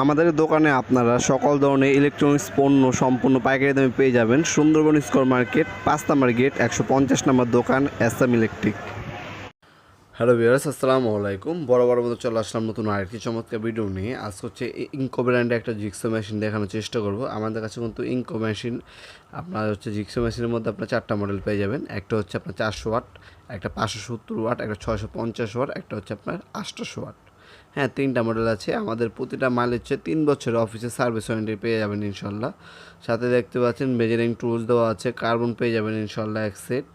আমাদের দোকানে আপনারা সকল ধরনের ইলেকট্রনিক্স পণ্য সম্পূর্ণ পাইকারি দামে পেয়ে যাবেন। সুন্দরবন স্কোয়ার মার্কেট, পাঁচ নাম্বার গেট, একশো পঞ্চাশ নম্বর দোকান এসএম ইলেকট্রিক। হ্যালো ভিউয়ার্স, আসসালামু আলাইকুম। বড় বড় মতো চলে আসলাম নতুন আরেকটি চমৎকার ভিডিও নিয়ে। আজ হচ্ছে ইঙ্কো ব্র্যান্ডে একটা জিক্সো মেশিন দেখানোর চেষ্টা করব। আমাদের কাছে কিন্তু ইঙ্কো মেশিন আপনার হচ্ছে জিক্সো মেশিনের মধ্যে আপনার চারটা মডেল পেয়ে যাবেন। একটা হচ্ছে আপনার চারশো ওয়াট একটা পাঁচশো সত্তর ওয়াট একটা ছয়শো পঞ্চাশ ওয়াট একটা হচ্ছে আপনার আটশোশো ওয়াট হ্যাঁ তিনটা মডেল আছে। আমাদের প্রতিটা মাল হচ্ছে তিন বছরের অফিসে সার্ভিস ওয়ারেন্টি পেয়ে যাবেন ইনশাল্লাহ। সাথে দেখতে পাচ্ছেন মেজারিং টুলস দেওয়া আছে কার্বন পেয়ে যাবেন ইনশাল্লাহ এক সেট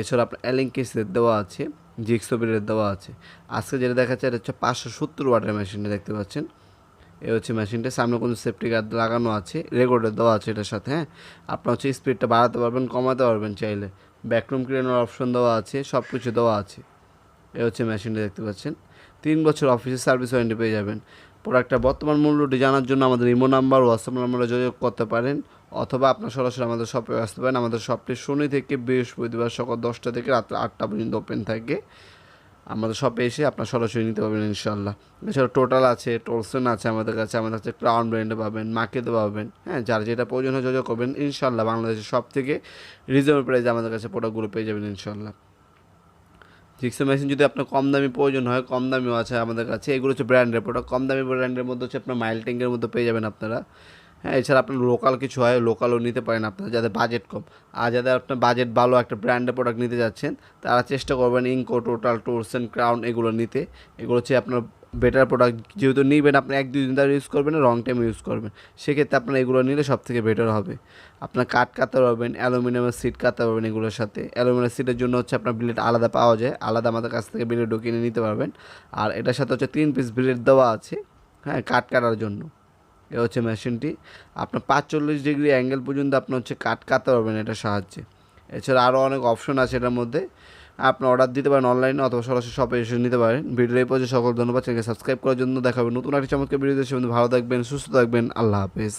এছাড়া আপনার অ্যালিঙ্কি সেট দেওয়া আছে জিক্সো বিলের দেওয়া আছে। আজকে যেটা দেখাচ্ছে, এটা হচ্ছে পাঁচশো সত্তর ওয়াটের মেশিনটা দেখতে পাচ্ছেন। এ হচ্ছে মেশিনটা সামনে কোনো সেফটি গার্ড লাগানো আছে রেকর্ডের দেওয়া আছে এটার সাথে হ্যাঁ। আপনার হচ্ছে স্পিডটা বাড়াতে পারবেন, কমাতে পারবেন চাইলে। ব্যাকরুম ক্লিনার অপশন দেওয়া আছে সব কিছু দেওয়া আছে। এ হচ্ছে মেশিনটা দেখতে পাচ্ছেন। তিন বছর অফিসে সার্ভিস ওয়ারেন্টি পেয়ে যাবেন। প্রোডাক্টটা বর্তমান মূল্যটি জানার জন্য আমাদের ইমো নাম্বার, হোয়াটসঅ্যাপ নাম্বারে যোগাযোগ করতে পারেন, অথবা আপনার সরাসরি আমাদের শপে আসতে পারেন। আমাদের শপটি শনি থেকে বৃহস্পতিবার সকাল দশটা থেকে রাত্রে আটটা পর্যন্ত ওপেন থাকে। আমাদের শপে এসে আপনার সরাসরি নিতে পারবেন ইনশাল্লাহ এছাড়া টোটাল আছে, টোলসেন আছে আমাদের কাছে। আমাদের কাছে ক্রাউন ব্র্যান্ডে পাবেন, মার্কেটে পাবেন। হ্যাঁ যার যেটা প্রয়োজন হয় যোগাযোগ করবেন। ইনশাল্লাহ বাংলাদেশের সব থেকে রিজনেবল প্রাইসে আমাদের কাছে প্রোডাক্টগুলো পেয়ে যাবেন ইনশাল্লাহ জিক্সো মেশিন যদি আপনার কম দামি প্রয়োজন হয়, কম দামিও আছে আমাদের কাছে। এগুলো হচ্ছে ব্র্যান্ডের প্রোডাক্ট কম দামি ব্র্যান্ডের মধ্যে হচ্ছে আপনার মাইল ট্যাঙ্কের মধ্যে পেয়ে যাবেন আপনারা। হ্যাঁ এছাড়া আপনার লোকাল কিছু হয় লোকালও নিতে পারেন আপনারা, যাদের বাজেট কম। আর যাদের আপনার বাজেট ভালো একটা ব্র্যান্ডের প্রোডাক্ট নিতে যাচ্ছেন, তারা চেষ্টা করবেন ইনকো টোটাল টোর্স অ্যান্ড ক্রাউন এগুলো নিতে। এগুলো হচ্ছে আপনার বেটার প্রোডাক্ট যেহেতু নিবেন, আপনি এক, দুই দিন ধরে ইউজ করবেন রং টাইম ইউজ করবেন। সেক্ষেত্রে আপনার এগুলো নিলে সব থেকে বেটার হবে। আপনার কাঠ কাটতে পারবেন অ্যালুমিনিয়ামের সিট কাটতে পারবেন এগুলোর সাথে। অ্যালুমিনিয়াম সিটের জন্য হচ্ছে আপনার ব্লেড আলাদা পাওয়া যায়। আলাদা আমাদের কাছ থেকে ব্লেড কিনে নিতে পারবেন। আর এটার সাথে হচ্ছে তিন পিস ব্লেড দেওয়া আছে হ্যাঁ কাঠ কাটার জন্য। এ হচ্ছে মেশিনটি। আপনার পাঁচচল্লিশ ডিগ্রি অ্যাঙ্গেল পর্যন্ত আপনার হচ্ছে কাট কাটতে পারবেন এটার সাহায্যে। এছাড়া আরও অনেক অপশন আছে এটার মধ্যে। আপনি অর্ডার দিতে পারেন অনলাইনে অথবা সরাসরি শপে এসে নিতে পারেন। ভিডিও এই পর্যন্ত সকল ধন্যবাদ। চ্যানেলকে সাবস্ক্রাইব করার জন্য দেখাবেন নতুন একটি চমৎকার ভিডিও দেশে ভালো থাকবেন, সুস্থ থাকবেন। আল্লাহ হাফেজ।